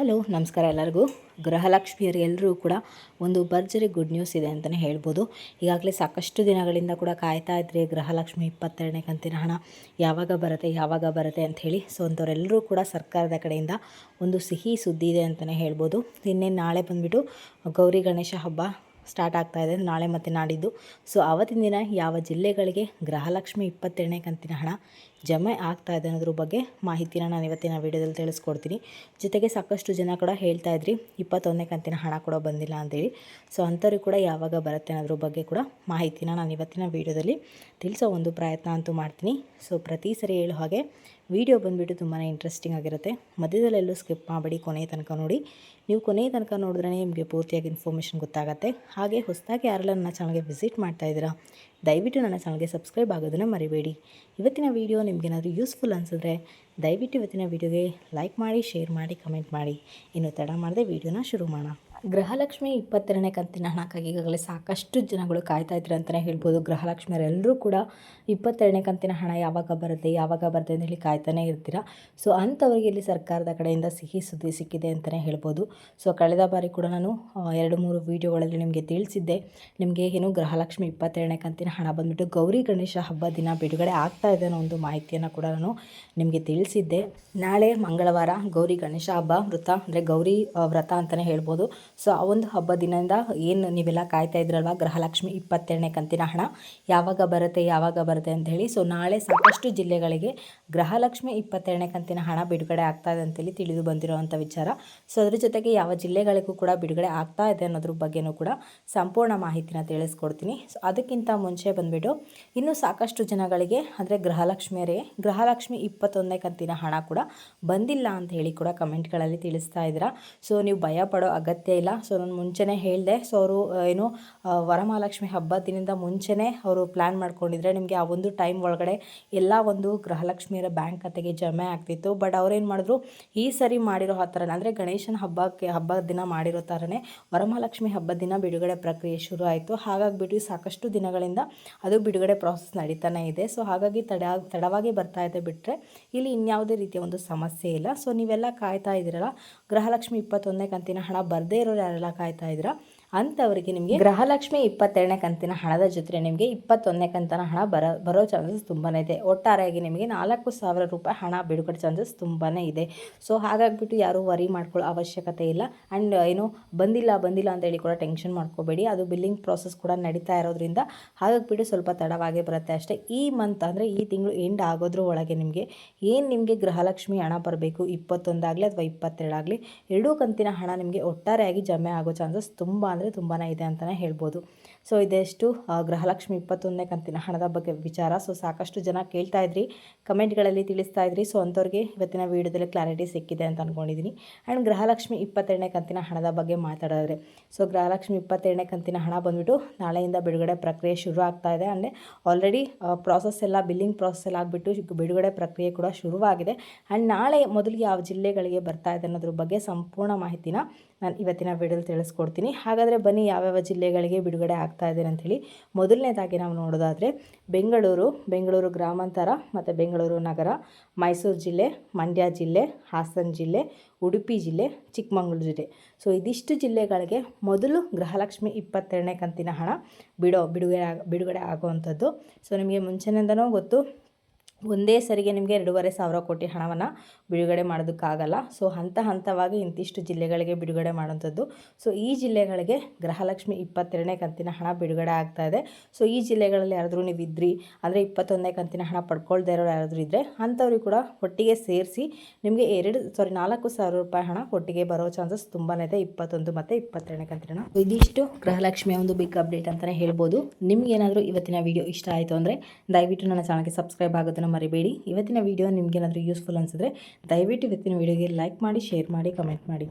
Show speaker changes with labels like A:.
A: Hello, ನಮಸ್ಕಾರ ಎಲ್ಲರಿಗೂ. ಗೃಹಲಕ್ಷ್ಮಿಯರು ಎಲ್ಲರೂ ಕೂಡ ಒಂದು ಭರ್ಜರಿ ಗುಡ್ ನ್ಯೂಸ್ ಇದೆ ಅಂತಲೇ ಹೇಳ್ಬೋದು. ಈಗಾಗಲೇ ಸಾಕಷ್ಟು ದಿನಗಳಿಂದ ಕೂಡ ಕಾಯ್ತಾ ಇದ್ರೆ, ಗೃಹಲಕ್ಷ್ಮಿ ಇಪ್ಪತ್ತೆರಡನೇ ಕಂತಿನ ಹಣ ಯಾವಾಗ ಬರುತ್ತೆ ಯಾವಾಗ ಬರುತ್ತೆ ಅಂತ ಹೇಳಿ. ಸೊ ಅಂಥವರೆಲ್ಲರೂ ಕೂಡ ಸರ್ಕಾರದ ಕಡೆಯಿಂದ ಒಂದು ಸಿಹಿ ಸುದ್ದಿ ಇದೆ ಅಂತಲೇ ಹೇಳ್ಬೋದು. ಇನ್ನೇನು ನಾಳೆ ಬಂದುಬಿಟ್ಟು ಗೌರಿ ಗಣೇಶ ಹಬ್ಬ ಸ್ಟಾರ್ಟ್ ಆಗ್ತಾ ಇದೆ, ನಾಳೆ ಮತ್ತು ನಾಡಿದ್ದು. ಸೊ ಆವತ್ತಿನ ದಿನ ಯಾವ ಜಿಲ್ಲೆಗಳಿಗೆ ಗೃಹಲಕ್ಷ್ಮಿ ಇಪ್ಪತ್ತೆರಡನೇ ಕಂತಿನ ಹಣ ಜಮೆ ಆಗ್ತಾ ಇದೆ ಅನ್ನೋದ್ರ ಬಗ್ಗೆ ಮಾಹಿತಿನ ನಾನು ಇವತ್ತಿನ ವೀಡಿಯೋದಲ್ಲಿ ತಿಳಿಸ್ಕೊಡ್ತೀನಿ. ಜೊತೆಗೆ ಸಾಕಷ್ಟು ಜನ ಕೂಡ ಹೇಳ್ತಾ ಇದ್ರಿ, ಇಪ್ಪತ್ತೊಂದನೇ ಕಂತಿನ ಹಣ ಕೂಡ ಬಂದಿಲ್ಲ ಅಂತೇಳಿ. ಸೊ ಅಂಥವ್ರಿಗೆ ಕೂಡ ಯಾವಾಗ ಬರುತ್ತೆ ಅನ್ನೋದ್ರ ಬಗ್ಗೆ ಕೂಡ ಮಾಹಿತಿನ ನಾನು ಇವತ್ತಿನ ವೀಡಿಯೋದಲ್ಲಿ ತಿಳಿಸೋ ಒಂದು ಪ್ರಯತ್ನ ಅಂತೂ ಮಾಡ್ತೀನಿ. ಸೊ ಪ್ರತಿ ಸರಿ ಹೇಳೋ ಹಾಗೆ ವಿಡಿಯೋ ಬಂದುಬಿಟ್ಟು ತುಂಬಾ ಇಂಟ್ರೆಸ್ಟಿಂಗ್ ಆಗಿರುತ್ತೆ. ಮಧ್ಯದಲ್ಲೆಲ್ಲೂ ಸ್ಕಿಪ್ ಮಾಡಬೇಡಿ ಕೊನೆಯ ತನಕ ನೋಡಿ. ನೀವು ಕೊನೆಯ ತನಕ ನೋಡಿದ್ರೆ ನಿಮಗೆ ಪೂರ್ತಿಯಾಗಿ ಇನ್ಫಾರ್ಮೇಷನ್ ಗೊತ್ತಾಗುತ್ತೆ. ಹಾಗೆ ಹೊಸದಾಗಿ ಯಾರೆಲ್ಲ ನನ್ನ ಚಾನಲ್ಗೆ ವಿಸಿಟ್ ಮಾಡ್ತಾ ಇದ್ದೀರಾ, ದಯವಿಟ್ಟು ನನ್ನ ಚಾನಲ್ಗೆ ಸಬ್ಸ್ಕ್ರೈಬ್ ಆಗೋದನ್ನು ಮರಿಬೇಡಿ. ಇವತ್ತಿನ ವೀಡಿಯೋ ನಿಮಗೇನಾದರೂ ಯೂಸ್ಫುಲ್ ಅನಿಸಿದ್ರೆ ದಯವಿಟ್ಟು ಇವತ್ತಿನ ವೀಡಿಯೋಗೆ ಲೈಕ್ ಮಾಡಿ ಶೇರ್ ಮಾಡಿ ಕಮೆಂಟ್ ಮಾಡಿ. ಇನ್ನು ತಡ ಮಾಡದೆ ವೀಡಿಯೋನ ಶುರು ಮಾಡೋಣ. ಗೃಹಲಕ್ಷ್ಮಿ ಇಪ್ಪತ್ತೆರಡನೇ ಕಂತಿನ ಹಣಕ್ಕಾಗಿ ಈಗಾಗಲೇ ಸಾಕಷ್ಟು ಜನಗಳು ಕಾಯ್ತಾ ಇದ್ರು ಅಂತಲೇ ಹೇಳ್ಬೋದು. ಗೃಹಲಕ್ಷ್ಮಿಯರೆಲ್ಲರೂ ಕೂಡ ಇಪ್ಪತ್ತೆರಡನೇ ಕಂತಿನ ಹಣ ಯಾವಾಗ ಬರುತ್ತೆ ಯಾವಾಗ ಬರುತ್ತೆ ಅಂತ ಹೇಳಿ ಕಾಯ್ತಾನೆ ಇರ್ತೀರ. ಸೊ, ಅಂಥವರಿಗೆ ಇಲ್ಲಿ ಸರ್ಕಾರದ ಕಡೆಯಿಂದ ಸಿಹಿ ಸುದ್ದಿ ಸಿಕ್ಕಿದೆ ಅಂತಲೇ ಹೇಳ್ಬೋದು. ಸೊ, ಕಳೆದ ಬಾರಿ ಕೂಡ ನಾನು ಎರಡು ಮೂರು ವೀಡಿಯೋಗಳಲ್ಲಿ ನಿಮಗೆ ತಿಳಿಸಿದ್ದೆ. ನಿಮಗೆ ಏನು ಗೃಹಲಕ್ಷ್ಮಿ ಇಪ್ಪತ್ತೆರಡನೇ ಕಂತಿನ ಹಣ ಬಂದುಬಿಟ್ಟು ಗೌರಿ ಗಣೇಶ ಹಬ್ಬ ದಿನ ಬಿಡುಗಡೆ ಆಗ್ತಾ ಇದೆ ಅನ್ನೋ ಒಂದು ಮಾಹಿತಿಯನ್ನು ಕೂಡ ನಾನು ನಿಮಗೆ ತಿಳಿಸಿದ್ದೆ. ನಾಳೆ ಮಂಗಳವಾರ ಗೌರಿ ಗಣೇಶ ಹಬ್ಬ, ವೃತ ಅಂದರೆ ಗೌರಿ ವ್ರತ ಅಂತಲೇ ಹೇಳ್ಬೋದು. ಸೊ ಆ ಒಂದು ಹಬ್ಬ ದಿನದಿಂದ ಏನು ನೀವೆಲ್ಲ ಕಾಯ್ತಾ ಇದ್ರಲ್ವ? ಗೃಹಲಕ್ಷ್ಮಿ ಇಪ್ಪತ್ತೆರಡನೇ ಕಂತಿನ ಹಣ. ಯಾವಾಗ ಬರುತ್ತೆ ಯಾವಾಗ ಬರುತ್ತೆ ಅಂತ ಹೇಳಿ. ಸೊ ನಾಳೆ ಸಾಕಷ್ಟು ಜಿಲ್ಲೆಗಳಿಗೆ ಗೃಹಲಕ್ಷ್ಮಿ ಇಪ್ಪತ್ತೆರಡನೇ ಕಂತಿನ ಹಣ ಬಿಡುಗಡೆ ಆಗ್ತಾ ಇದೆ ಅಂತೇಳಿ ತಿಳಿದು ಬಂದಿರುವಂಥ ವಿಚಾರ. ಸೊ ಅದ್ರ ಜೊತೆಗೆ ಯಾವ ಜಿಲ್ಲೆಗಳಿಗೂ ಕೂಡ ಬಿಡುಗಡೆ ಆಗ್ತಾ ಇದೆ ಅನ್ನೋದ್ರ ಬಗ್ಗೆನೂ ಕೂಡ ಸಂಪೂರ್ಣ ಮಾಹಿತಿನ ತಿಳಿಸ್ಕೊಡ್ತೀನಿ. ಸೊ ಅದಕ್ಕಿಂತ ಮುಂಚೆ ಬಂದುಬಿಟ್ಟು ಇನ್ನೂ ಸಾಕಷ್ಟು ಜನಗಳಿಗೆ, ಅಂದರೆ ಗೃಹಲಕ್ಷ್ಮಿಯರೇ, ಗೃಹಲಕ್ಷ್ಮಿ ಇಪ್ಪತ್ತೊಂದನೇ ಕಂತಿನ ಹಣ ಕೂಡ ಬಂದಿಲ್ಲ ಅಂತ ಹೇಳಿ ಕೂಡ ಕಮೆಂಟ್ಗಳಲ್ಲಿ ತಿಳಿಸ್ತಾ ಇದ್ದೀರಾ. ಸೊ ನೀವು ಭಯ ಪಡೋ ಅಗತ್ಯ ಇಲ್ಲ. ಸೊ ನಾನು ಮುಂಚೆನೇ ಹೇಳಿದೆ. ಸೊ ಅವರು ಏನು ವರಮಹಾಲಕ್ಷ್ಮಿ ಹಬ್ಬದ ದಿನದಿಂದ ಮುಂಚೆನೇ ಅವರು ಪ್ಲ್ಯಾನ್ ಮಾಡ್ಕೊಂಡಿದ್ರೆ ನಿಮಗೆ ಆ ಒಂದು ಟೈಮ್ ಒಳಗಡೆ ಎಲ್ಲ ಒಂದು ಗೃಹಲಕ್ಷ್ಮಿಯರ ಬ್ಯಾಂಕ್ ಖಾತೆಗೆ ಜಮೆ ಆಗ್ತಿತ್ತು. ಬಟ್ ಅವ್ರೇನು ಮಾಡಿದ್ರು, ಈ ಸರಿ ಮಾಡಿರೋ ಆ ಥರನೇ, ಅಂದರೆ ಗಣೇಶನ ಹಬ್ಬಕ್ಕೆ ಹಬ್ಬದ ದಿನ ಮಾಡಿರೋ ಥರನೇ ವರಮಹಾಲಕ್ಷ್ಮಿ ಹಬ್ಬದ ದಿನ ಬಿಡುಗಡೆ ಪ್ರಕ್ರಿಯೆ ಶುರು ಆಯಿತು. ಹಾಗಾಗಿಬಿಟ್ಟು ಸಾಕಷ್ಟು ದಿನಗಳಿಂದ ಅದು ಬಿಡುಗಡೆ ಪ್ರಾಸೆಸ್ ನಡೀತಾನೆ ಇದೆ. ಸೊ ಹಾಗಾಗಿ ತಡ, ತಡವಾಗಿ ಬರ್ತಾ ಇದೆ ಬಿಟ್ಟರೆ ಇಲ್ಲಿ ಇನ್ಯಾವುದೇ ರೀತಿಯ ಒಂದು ಸಮಸ್ಯೆ ಇಲ್ಲ. ಸೊ ನೀವೆಲ್ಲ ಕಾಯ್ತಾ ಇದ್ದೀರಲ್ಲ, ಗೃಹಲಕ್ಷ್ಮಿ ಇಪ್ಪತ್ತೊಂದನೇ ಕಂತಿನ ಹಣ ಬರದೇ ಇರೋರು ಯಾರೆಲ್ಲ ಕಾಯ್ತಾ ಇದ್ದೀರಾ ಅಂಥವರಿಗೆ ನಿಮಗೆ ಗೃಹಲಕ್ಷ್ಮಿ ಇಪ್ಪತ್ತೆರಡನೇ ಕಂತಿನ ಹಣದ ಜೊತೆ ನಿಮಗೆ ಇಪ್ಪತ್ತೊಂದನೇ ಕಂತನ ಹಣ ಬರೋ ಬರೋ ಚಾನ್ಸಸ್ ತುಂಬಾ ಇದೆ. ಒಟ್ಟಾರೆಯಾಗಿ ನಿಮಗೆ ನಾಲ್ಕು ಸಾವಿರ ರೂಪಾಯಿ ಹಣ ಬಿಡುಗಡೆ ಚಾನ್ಸಸ್ ತುಂಬಾ ಇದೆ. ಸೊ ಹಾಗಾಗಿಬಿಟ್ಟು ಯಾರೂ ವರಿ ಮಾಡ್ಕೊಳ್ಳೋ ಅವಶ್ಯಕತೆ ಇಲ್ಲ. ಆ್ಯಂಡ್ ಏನು ಬಂದಿಲ್ಲ ಬಂದಿಲ್ಲ ಅಂತ ಹೇಳಿ ಕೂಡ ಟೆನ್ಷನ್ ಮಾಡ್ಕೋಬೇಡಿ. ಅದು ಬಿಲ್ಲಿಂಗ್ ಪ್ರಾಸೆಸ್ ಕೂಡ ನಡೀತಾ ಇರೋದ್ರಿಂದ ಹಾಗಾಗಿಬಿಟ್ಟು ಸ್ವಲ್ಪ ತಡವಾಗಿ ಬರುತ್ತೆ ಅಷ್ಟೇ. ಈ ಮಂತ್ ಅಂದರೆ ಈ ತಿಂಗಳು ಎಂಡ್ ಆಗೋದ್ರ ಒಳಗೆ ನಿಮಗೆ ಏನು ನಿಮಗೆ ಗೃಹಲಕ್ಷ್ಮಿ ಹಣ ಬರಬೇಕು? ಇಪ್ಪತ್ತೊಂದಾಗಲಿ ಅಥವಾ ಇಪ್ಪತ್ತೆರಡಾಗಲಿ ಎರಡೂ ಕಂತಿನ ಹಣ ನಿಮಗೆ ಒಟ್ಟಾರೆಯಾಗಿ ಜಮೆ ಆಗೋ ಚಾನ್ಸಸ್ ತುಂಬ ಅಂದರೆ ತುಂಬಾ ಇದೆ ಅಂತಲೇ ಹೇಳ್ಬೋದು. ಸೊ ಇದೆಷ್ಟು? ಗೃಹಲಕ್ಷ್ಮಿ ಇಪ್ಪತ್ತೊಂದನೇ ಕಂತಿನ ಹಣದ ಬಗ್ಗೆ ವಿಚಾರ. ಸೊ ಸಾಕಷ್ಟು ಜನ ಕೇಳ್ತಾ ಇದ್ರಿ, ಕಮೆಂಟ್ಗಳಲ್ಲಿ ತಿಳಿಸ್ತಾ ಇದ್ರಿ. ಸೊ ಅಂಥವ್ರಿಗೆ ಇವತ್ತಿನ ವೀಡಿಯೋದಲ್ಲಿ ಕ್ಲಾರಿಟಿ ಸಿಕ್ಕಿದೆ ಅಂತ ಅಂದ್ಕೊಂಡಿದ್ದೀನಿ ಆ್ಯಂಡ್ ಗೃಹಲಕ್ಷ್ಮಿ ಇಪ್ಪತ್ತೆರಡನೇ ಕಂತಿನ ಹಣದ ಬಗ್ಗೆ ಮಾತಾಡಿದ್ರೆ ಸೊ ಗೃಹಲಕ್ಷ್ಮಿ ಇಪ್ಪತ್ತೆರಡನೇ ಕಂತಿನ ಹಣ ಬಂದುಬಿಟ್ಟು ನಾಳೆಯಿಂದ ಬಿಡುಗಡೆ ಪ್ರಕ್ರಿಯೆ ಶುರು ಆಗ್ತಾ ಇದೆ. ಅಂದರೆ ಆಲ್ರೆಡಿ ಪ್ರಾಸೆಸ್ ಎಲ್ಲ ಬಿಲ್ಲಿಂಗ್ ಪ್ರಾಸೆಸ್ ಎಲ್ಲ ಆಗಿಬಿಟ್ಟು ಬಿಡುಗಡೆ ಪ್ರಕ್ರಿಯೆ ಕೂಡ ಶುರುವಾಗಿದೆ. ಆ್ಯಂಡ್ ನಾಳೆ ಮೊದಲು ಯಾವ ಜಿಲ್ಲೆಗಳಿಗೆ ಬರ್ತಾ ಇದೆ ಅನ್ನೋದ್ರ ಬಗ್ಗೆ ಸಂಪೂರ್ಣ ಮಾಹಿತಿನ ನಾನು ಇವತ್ತಿನ ವಿಡಿಯೋಲಿ ತಿಳಿಸ್ಕೊಡ್ತೀನಿ. ಹಾಗಾದರೆ ಬನ್ನಿ, ಯಾವ್ಯಾವ ಜಿಲ್ಲೆಗಳಿಗೆ ಬಿಡುಗಡೆ ಆಗ್ತಾ ಇದೆ ಅಂಥೇಳಿ ಮೊದಲನೇದಾಗಿ ನಾವು ನೋಡೋದಾದರೆ ಬೆಂಗಳೂರು ಬೆಂಗಳೂರು ಗ್ರಾಮಾಂತರ ಮತ್ತು ಬೆಂಗಳೂರು ನಗರ, ಮೈಸೂರು ಜಿಲ್ಲೆ, ಮಂಡ್ಯ ಜಿಲ್ಲೆ, ಹಾಸನ ಜಿಲ್ಲೆ, ಉಡುಪಿ ಜಿಲ್ಲೆ, ಚಿಕ್ಕಮಗಳೂರು ಜಿಲ್ಲೆ. ಸೊ ಇದಿಷ್ಟು ಜಿಲ್ಲೆಗಳಿಗೆ ಮೊದಲು ಗೃಹಲಕ್ಷ್ಮಿ ಇಪ್ಪತ್ತೆರಡನೇ ಕಂತಿನ ಹಣ ಬಿಡೋ, ಬಿಡುಗಡೆ ಬಿಡುಗಡೆ ಆಗುವಂಥದ್ದು. ಸೊ ನಿಮಗೆ ಮುಂಚೆನಿಂದನೂ ಗೊತ್ತು ಒಂದೇ ಸರಿಗೆ ನಿಮಗೆ ಎರಡೂವರೆ ಸಾವಿರ ಕೋಟಿ ಹಣವನ್ನು ಬಿಡುಗಡೆ ಮಾಡೋದಕ್ಕಾಗಲ್ಲ. ಸೊ ಹಂತ ಹಂತವಾಗಿ ಇಂತಿಷ್ಟು ಜಿಲ್ಲೆಗಳಿಗೆ ಬಿಡುಗಡೆ ಮಾಡುವಂಥದ್ದು. ಸೊ ಈ ಜಿಲ್ಲೆಗಳಿಗೆ ಗೃಹಲಕ್ಷ್ಮಿ ಇಪ್ಪತ್ತೆರಡನೇ ಕಂತಿನ ಹಣ ಬಿಡುಗಡೆ ಆಗ್ತಾ ಇದೆ. ಸೊ ಈ ಜಿಲ್ಲೆಗಳಲ್ಲಿ ಯಾರಾದರೂ ನೀವು ಇದ್ರಿ, ಅಂದರೆ ಇಪ್ಪತ್ತೊಂದನೇ ಕಂತಿನ ಹಣ ಪಡ್ಕೊಳ್ದೇ ಇರೋರು ಯಾರಾದರೂ ಇದ್ದರೆ ಅಂಥವ್ರಿಗೆ ಕೂಡ ಒಟ್ಟಿಗೆ ಸೇರಿಸಿ ನಿಮಗೆ ಎರಡು ಸಾರಿ ನಾಲ್ಕು ಸಾವಿರ ರೂಪಾಯಿ ಹಣ ಒಟ್ಟಿಗೆ ಬರೋ ಚಾನ್ಸಸ್ ತುಂಬಾ ಇದೆ. ಇಪ್ಪತ್ತೊಂದು ಮತ್ತು ಇಪ್ಪತ್ತೆರಡನೇ ಕಂತಿನ ಹಣ. ಇದಿಷ್ಟು ಗೃಹಲಕ್ಷ್ಮಿಯ ಒಂದು ಬಿಗ್ ಅಪ್ಡೇಟ್ ಅಂತಲೇ ಹೇಳ್ಬೋದು. ನಿಮ್ಗೆ ಏನಾದರೂ ಇವತ್ತಿನ ವಿಡಿಯೋ ಇಷ್ಟ ಆಯಿತು ಅಂದರೆ ದಯವಿಟ್ಟು ನನ್ನ ಚಾನಲ್ಗೆ ಸಬ್ಸ್ಕ್ರೈಬ್ ಆಗೋದನ್ನು ಮರಿಬೇಡಿ. ಇವತ್ತಿನ ವಿಡಿಯೋ ನಿಮಗೇನಾದರೂ ಯೂಸ್ಫುಲ್ ಅನಿಸಿದ್ರೆ ದಯವಿಟ್ಟು ಇವತ್ತಿನ ವಿಡಿಯೋಗೆ ಲೈಕ್ ಮಾಡಿ ಶೇರ್ ಮಾಡಿ ಕಮೆಂಟ್ ಮಾಡಿ.